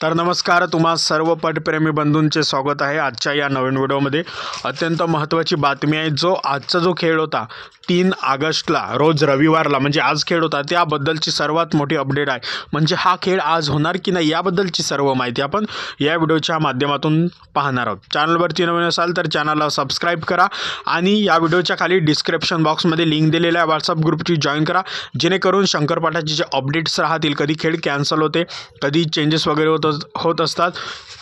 तर नमस्कार तुम्हा सर्व पटप्रेमी बंधूंचे स्वागत आहे आजच्या या नवीन व्हिडिओमध्ये. अत्यंत महत्त्वाची बातमी आहे जो आजचा जो खेळ होता तीन ऑगस्टला रोज रविवारला म्हणजे आज खेळ होता त्याबद्दलची सर्वात मोठी अपडेट आहे. म्हणजे हा खेळ आज होणार की नाही याबद्दलची सर्व माहिती आपण या व्हिडिओच्या माध्यमातून पाहणार आहोत. चॅनलवरती नवीन असाल तर चॅनलला सबस्क्राईब करा आणि या व्हिडिओच्या खाली डिस्क्रिप्शन बॉक्समध्ये लिंक दिलेल्या व्हॉट्सअप ग्रुपची जॉईन करा. जेणेकरून शंकरपाठाचे जे अपडेट्स राहतील कधी खेळ कॅन्सल होते कधी चेंजेस वगैरे होतं होत असतात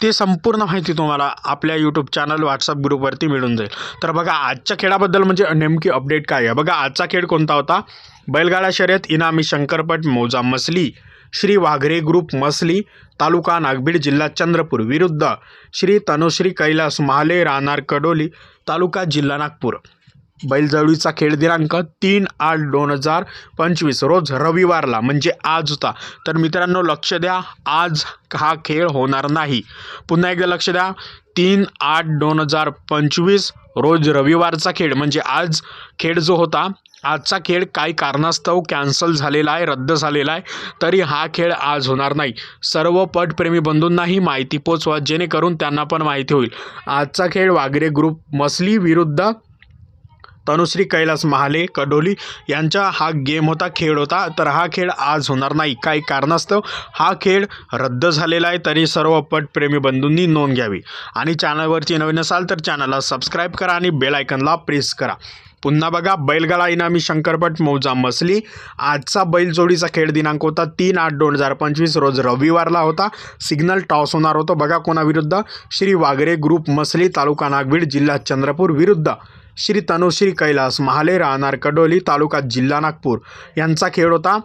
ते संपूर्ण माहिती तुम्हाला आपल्या यूट्यूब चॅनल व्हॉट्सअप ग्रुपवरती मिळून जाईल. तर बघा आजच्या खेळाबद्दल म्हणजे नेमकी अपडेट काय आहे? बघा आजचा खेळ कोणता होता? बैलगाडा शर्यत इनामी शंकरपट मौजा मसली श्री वाघरे ग्रुप मसली तालुका नागबीड जिल्हा चंद्रपूर विरुद्ध श्री तनुश्री कैलास महाले राहणार कडोली तालुका जिल्हा नागपूर. बैलजवळीचा खेळ दिनांक तीन आठ दोन हजार पंचवीस रोज रविवारला म्हणजे आज होता. तर मित्रांनो लक्ष द्या आज हा खेळ होणार नाही. पुन्हा एकदा लक्ष द्या तीन आठ दोन हजार पंचवीस रोज रविवारचा खेळ म्हणजे आज खेळ जो होता आजचा खेळ काही कारणास्तव कॅन्सल झालेला आहे रद्द झालेला आहे तरी हा खेळ आज होणार नाही. सर्व पटप्रेमी बंधूंनाही माहिती पोचवा जेणेकरून त्यांना पण माहिती होईल. आजचा खेळ वागरे ग्रुप मसली विरुद्ध तनुश्री कैलास महाले कडोली यांचा हा गेम होता खेळ होता. तर हा खेळ आज होणार नाही. काही कारणास्तव हा खेळ रद्द झालेला आहे. तरी सर्व पटप्रेमी बंधूंनी नोंद घ्यावी. आणि चॅनलवरती नवीन असाल तर चॅनलला सबस्क्राईब करा आणि बेलायकनला प्रेस करा. पुन्हा बघा बैलगाडा इनामी शंकरपट मौजा मसली. आजचा बैलजोडीचा खेळ दिनांक होता तीन आठ दोन हजार पंचवीस. रोज रविवारला होता. सिग्नल टॉस होणार होतो. बघा कोणाविरुद्ध? श्री वागरे ग्रुप मसली तालुका नागबीड जिल्हा चंद्रपूर विरुद्ध. श्री तनुश्री कैलास महाले राहणार कडोली तालुका जिल्हा नागपूर. यांचा खेळ होता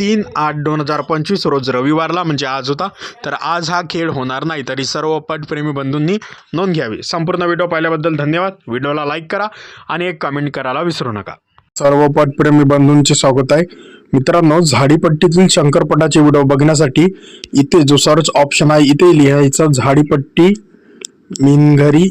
तीन आठ दोन हजार पंचवीस रोज रविवारला म्हणजे आज होता. तर आज हा खेळ होणार नाही तरी सर्व पटप्रेमी बंधूंनी नोंद घ्यावी. संपूर्ण व्हिडिओ पाहिल्याबद्दल धन्यवाद. व्हिडिओला लाईक करा आणि एक कमेंट करायला विसरू नका. सर्व पटप्रेमी बंधूंचे स्वागत आहे. मित्रांनो झाडीपट्टीतील शंकरपटाचे व्हिडिओ बघण्यासाठी इथे जो सर्च ऑप्शन आहे इथे लिहायचं झाडीपट्टी मिनघरी